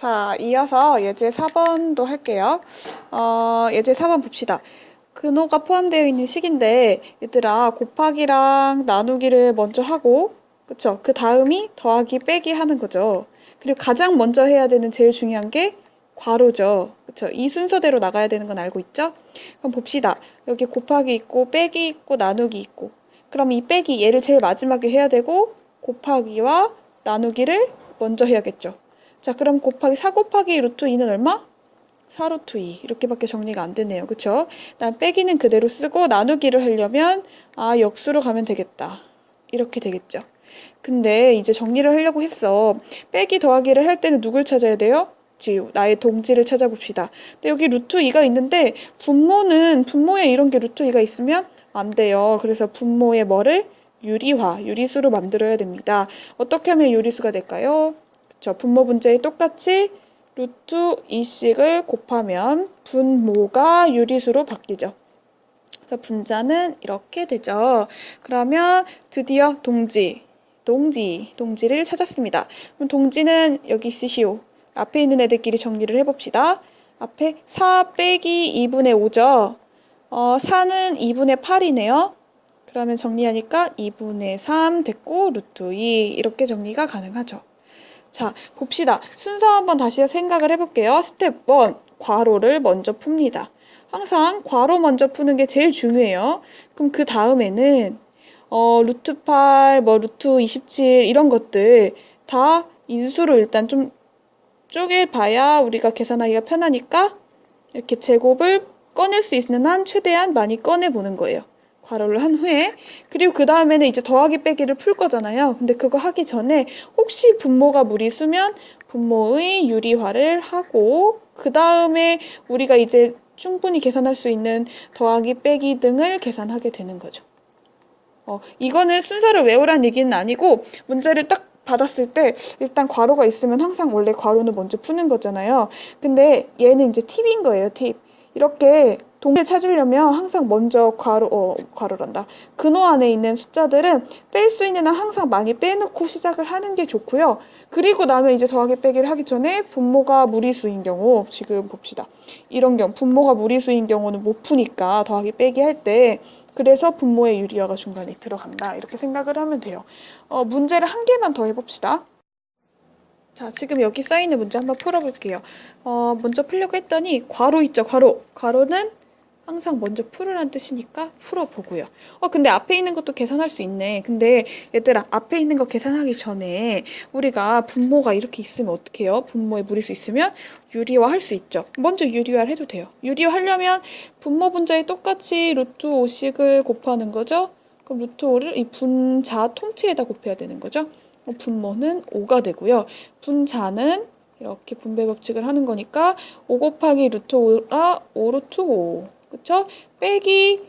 자, 이어서 예제 4번도 할게요. 어, 예제 4번 봅시다. 근호가 포함되어 있는 식인데, 얘들아, 곱하기랑 나누기를 먼저 하고, 그쵸? 그 다음이 더하기 빼기 하는 거죠. 그리고 가장 먼저 해야 되는 제일 중요한 게 괄호죠. 그쵸? 이 순서대로 나가야 되는 건 알고 있죠? 그럼 봅시다. 여기 곱하기 있고, 빼기 있고, 나누기 있고. 그럼 이 빼기 얘를 제일 마지막에 해야 되고, 곱하기와 나누기를 먼저 해야겠죠. 자, 그럼 곱하기 4 곱하기 루트 2는 얼마? 4 루트 2 이렇게밖에 정리가 안 되네요. 그쵸? 난 빼기는 그대로 쓰고 나누기를 하려면 아 역수로 가면 되겠다. 이렇게 되겠죠. 근데 이제 정리를 하려고 했어. 빼기 더하기를 할 때는 누굴 찾아야 돼요? 지우 나의 동지를 찾아봅시다. 근데 여기 루트 2가 있는데 분모는 분모에 이런 게 루트 2가 있으면 안 돼요. 그래서 분모의 뭐를 유리화, 유리수로 만들어야 됩니다. 어떻게 하면 유리수가 될까요? 저 분모 분자에 똑같이 루트 2씩을 곱하면 분모가 유리수로 바뀌죠. 그래서 분자는 이렇게 되죠. 그러면 드디어 동지, 동지, 동지를 찾았습니다. 그럼 동지는 여기 쓰시오. 앞에 있는 애들끼리 정리를 해봅시다. 앞에 4 빼기 2분의 5죠. 어, 4는 2분의 8이네요. 그러면 정리하니까 2분의 3 됐고 루트 2 이렇게 정리가 가능하죠. 자, 봅시다. 순서 한번 다시 생각을 해볼게요. 스텝 1. 괄호를 먼저 풉니다. 항상 괄호 먼저 푸는 게 제일 중요해요. 그럼 그 다음에는 어, 루트 8, 뭐 루트 27 이런 것들 다 인수로 일단 좀 쪼개 봐야 우리가 계산하기가 편하니까 이렇게 제곱을 꺼낼 수 있는 한 최대한 많이 꺼내 보는 거예요. 괄호를 한 후에 그리고 그 다음에는 이제 더하기 빼기를 풀 거잖아요. 근데 그거 하기 전에 혹시 분모가 무리 수면 분모의 유리화를 하고 그 다음에 우리가 이제 충분히 계산할 수 있는 더하기 빼기 등을 계산하게 되는 거죠. 어, 이거는 순서를 외우란 얘기는 아니고 문제를 딱 받았을 때 일단 괄호가 있으면 항상 원래 괄호는 먼저 푸는 거잖아요. 근데 얘는 이제 팁인 거예요, 팁. 이렇게 동을 찾으려면 항상 먼저 괄호, 어, 괄호란다. 근호 안에 있는 숫자들은 뺄 수 있는 한 항상 많이 빼놓고 시작을 하는 게 좋고요. 그리고 나면 이제 더하기 빼기를 하기 전에 분모가 무리수인 경우, 지금 봅시다. 이런 경우, 분모가 무리수인 경우는 못 푸니까 더하기 빼기 할 때, 그래서 분모의 유리화가 중간에 들어간다. 이렇게 생각을 하면 돼요. 어, 문제를 한 개만 더 해봅시다. 자, 지금 여기 써있는 문제 한번 풀어볼게요. 어, 먼저 풀려고 했더니 괄호 있죠, 괄호. 괄호는 항상 먼저 풀으란 뜻이니까 풀어보고요. 어, 근데 앞에 있는 것도 계산할 수 있네. 근데 얘들아, 앞에 있는 거 계산하기 전에 우리가 분모가 이렇게 있으면 어떻게 해요? 분모에 무리수 있으면 유리화 할 수 있죠. 먼저 유리화를 해도 돼요. 유리화 하려면 분모 분자에 똑같이 루트 5씩을 곱하는 거죠. 그럼 루트 5를 이 분자 통째에다 곱해야 되는 거죠. 어, 분모는 5가 되고요. 분자는 이렇게 분배 법칙을 하는 거니까 5 곱하기 루트 5라 5 루트 5. 그쵸? 빼기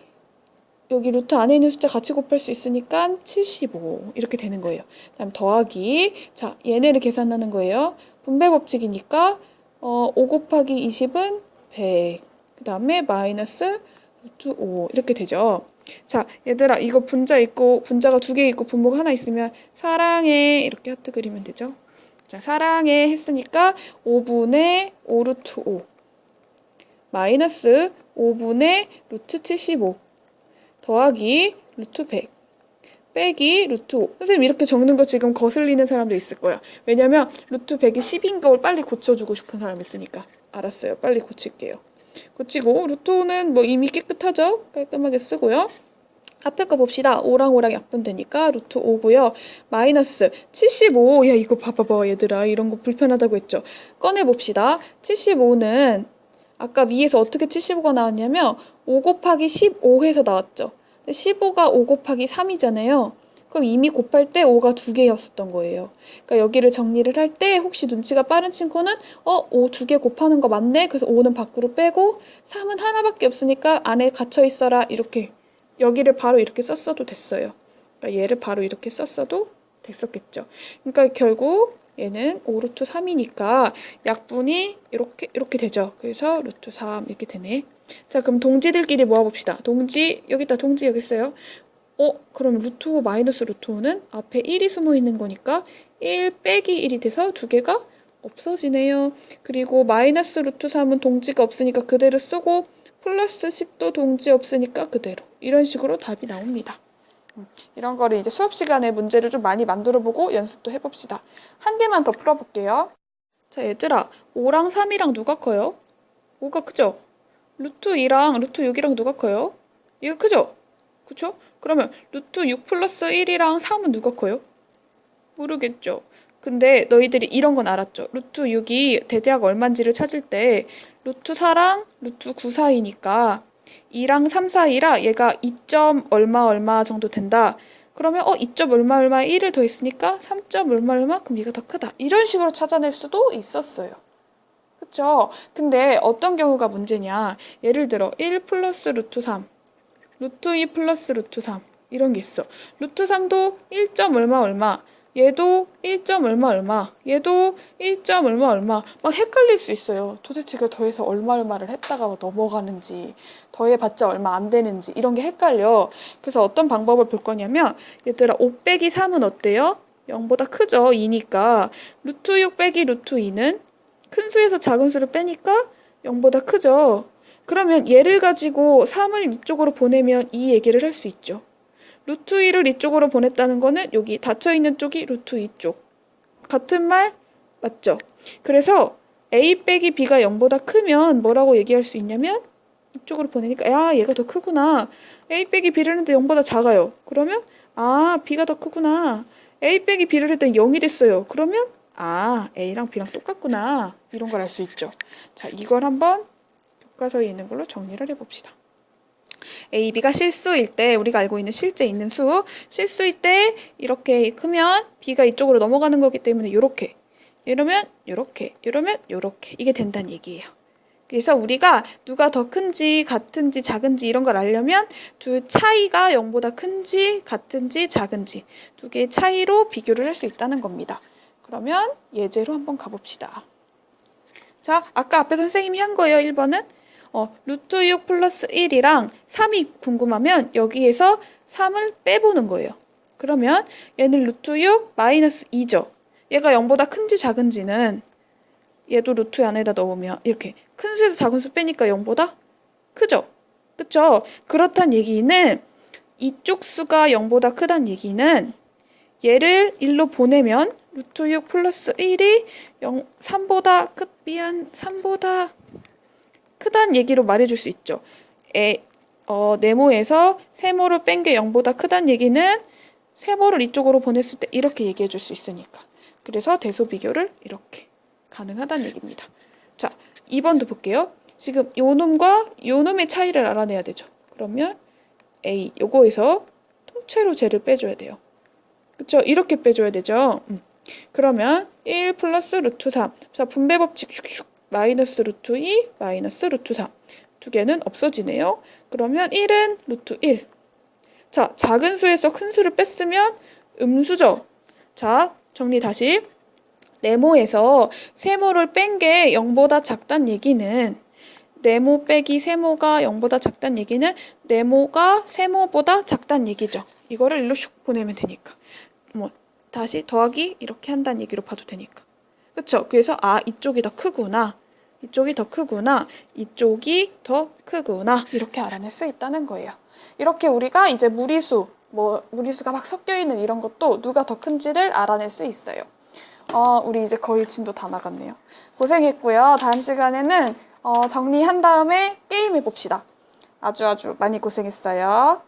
여기 루트 안에 있는 숫자 같이 곱할 수 있으니까 75 이렇게 되는 거예요. 다음 더하기 자 얘네를 계산하는 거예요. 분배 법칙이니까 어, 5 곱하기 20은 100. 그 다음에 마이너스 루트 5 이렇게 되죠. 자 얘들아 이거 분자 있고 분자가 두 개 있고 분모가 하나 있으면 사랑해 이렇게 하트 그리면 되죠. 자 사랑해 했으니까 5분의 5 루트 5 마이너스 5분의 루트 75 더하기 루트 100 빼기 루트 5 선생님 이렇게 적는 거 지금 거슬리는 사람도 있을 거야 왜냐면 루트 100이 10인 걸 빨리 고쳐주고 싶은 사람이 있으니까 알았어요 빨리 고칠게요 고치고 루트 5는 뭐 이미 깨끗하죠 깔끔하게 쓰고요 앞에 거 봅시다. 5랑 5랑 약분되니까 루트 5고요. 마이너스 75. 야 이거 봐봐봐 얘들아. 이런 거 불편하다고 했죠. 꺼내봅시다. 75는 아까 위에서 어떻게 75가 나왔냐면 5 곱하기 15해서 나왔죠. 15가 5 곱하기 3이잖아요. 그럼 이미 곱할 때 5가 두 개였었던 거예요. 그러니까 여기를 정리를 할 때 혹시 눈치가 빠른 친구는 어, 5 두 개 곱하는 거 맞네. 그래서 5는 밖으로 빼고 3은 하나밖에 없으니까 안에 갇혀 있어라. 이렇게 여기를 바로 이렇게 썼어도 됐어요. 그러니까 얘를 바로 이렇게 썼어도 됐었겠죠. 그러니까 결국 얘는 5 루트 3이니까 약분이 이렇게 이렇게 되죠. 그래서 루트 3 이렇게 되네. 자 그럼 동지들끼리 모아봅시다. 동지 여기 있다 동지 여기 있어요. 어 그럼 루트 5 마이너스 루트 5는 앞에 1이 숨어 있는 거니까 1 빼기 1이 돼서 두 개가 없어지네요. 그리고 마이너스 루트 3은 동지가 없으니까 그대로 쓰고 플러스 10도 동지 없으니까 그대로. 이런 식으로 답이 나옵니다. 음, 이런 거를 이제 수업 시간에 문제를 좀 많이 만들어 보고 연습도 해봅시다. 한 개만 더 풀어볼게요. 자, 얘들아. 5랑 3이랑 누가 커요? 5가 크죠? 루트 2랑 루트 6이랑 누가 커요? 얘가 크죠? 그쵸? 그러면 루트 6 플러스 1이랑 3은 누가 커요? 모르겠죠. 근데 너희들이 이런 건 알았죠. 루트 6이 대략 얼만지를 찾을 때 루트 4랑 루트 9 사이니까 2랑 3 사이라 얘가 2점 얼마 얼마 정도 된다. 그러면 어 2점 얼마 얼마 1을 더했으니까 3점 얼마 얼마 그럼 얘가 더 크다. 이런 식으로 찾아낼 수도 있었어요. 그쵸? 근데 어떤 경우가 문제냐? 예를 들어 1 플러스 루트 3, 루트 2 플러스 루트 3 이런 게 있어. 루트 3도 1점 얼마 얼마, 얘도 1점 얼마 얼마, 얘도 1점 얼마 얼마 막 헷갈릴 수 있어요. 도대체 이걸 더해서 얼마 얼마를 했다가 넘어가는지 더해봤자 얼마 안 되는지 이런 게 헷갈려. 그래서 어떤 방법을 볼 거냐면 얘들아 5 빼기 3은 어때요? 0보다 크죠? 2니까 루트 6 빼기 루트 2는 큰 수에서 작은 수를 빼니까 0보다 크죠? 그러면 얘를 가지고 3을 이쪽으로 보내면 이 얘기를 할 수 있죠. 루트 2를 이쪽으로 보냈다는 거는 여기 닫혀 있는 쪽이 루트 2쪽. 같은 말 맞죠? 그래서 a 빼기 b가 0보다 크면 뭐라고 얘기할 수 있냐면 이쪽으로 보내니까 야 얘가 더 크구나. a 빼기 b를 했는데 0보다 작아요. 그러면 아 b가 더 크구나. a 빼기 b를 했더니 0이 됐어요. 그러면 아 a랑 b랑 똑같구나. 이런 걸 알 수 있죠. 자 이걸 한번 교과서에 있는 걸로 정리를 해봅시다. A, B가 실수일 때 우리가 알고 있는 실제 있는 수 실수일 때 이렇게 크면 B가 이쪽으로 넘어가는 거기 때문에 이렇게 이러면 이렇게 이러면 이렇게 이게 된다는 얘기예요. 그래서 우리가 누가 더 큰지 같은지 작은지 이런 걸 알려면 두 차이가 0보다 큰지 같은지 작은지 두 개의 차이로 비교를 할 수 있다는 겁니다. 그러면 예제로 한번 가봅시다. 자, 아까 앞에 선생님이 한 거예요. 1번은 어, 루트 6 플러스 1이랑 3이 궁금하면 여기에서 3을 빼보는 거예요. 그러면 얘는 루트 6 마이너스 2죠. 얘가 0보다 큰지 작은지는 얘도 루트 안에다 넣으면 이렇게 큰 수에서 작은 수 빼니까 0보다 크죠. 그쵸? 그렇단 얘기는 이쪽 수가 0보다 크단 얘기는 얘를 1로 보내면 루트 6 플러스 1이 0, 3보다 크, 미안, 3보다 크다는 얘기로 말해줄 수 있죠. 에, 어, 네모에서 세모를 뺀게 0보다 크다는 얘기는 세모를 이쪽으로 보냈을 때 이렇게 얘기해 줄 수 있으니까. 그래서 대소 비교를 이렇게 가능하다는 얘기입니다. 자, 2번도 볼게요. 지금 요 놈과 요 놈의 차이를 알아내야 되죠. 그러면 A, 요거에서 통째로 쟤를 빼줘야 돼요. 그쵸? 이렇게 빼줘야 되죠. 음. 그러면 1 플러스 루트 3. 자, 분배 법칙 슉슉. 마이너스 루트 2, 마이너스 루트 3. 두 개는 없어지네요. 그러면 1은 루트 1. 자, 작은 수에서 큰 수를 뺐으면 음수죠. 자, 정리 다시. 네모에서 세모를 뺀 게 0보다 작단 얘기는 네모 빼기 세모가 0보다 작단 얘기는 네모가 세모보다 작단 얘기죠. 이거를 일로 슉 보내면 되니까. 뭐 다시 더하기 이렇게 한다는 얘기로 봐도 되니까. 그쵸? 그래서 아 이쪽이 더 크구나. 이쪽이 더 크구나. 이쪽이 더 크구나. 이렇게 알아낼 수 있다는 거예요. 이렇게 우리가 이제 무리수, 뭐 무리수가 막 섞여 있는 이런 것도 누가 더 큰지를 알아낼 수 있어요. 어, 우리 이제 거의 진도 다 나갔네요. 고생했고요. 다음 시간에는 어, 정리한 다음에 게임 해 봅시다. 아주 아주 많이 고생했어요.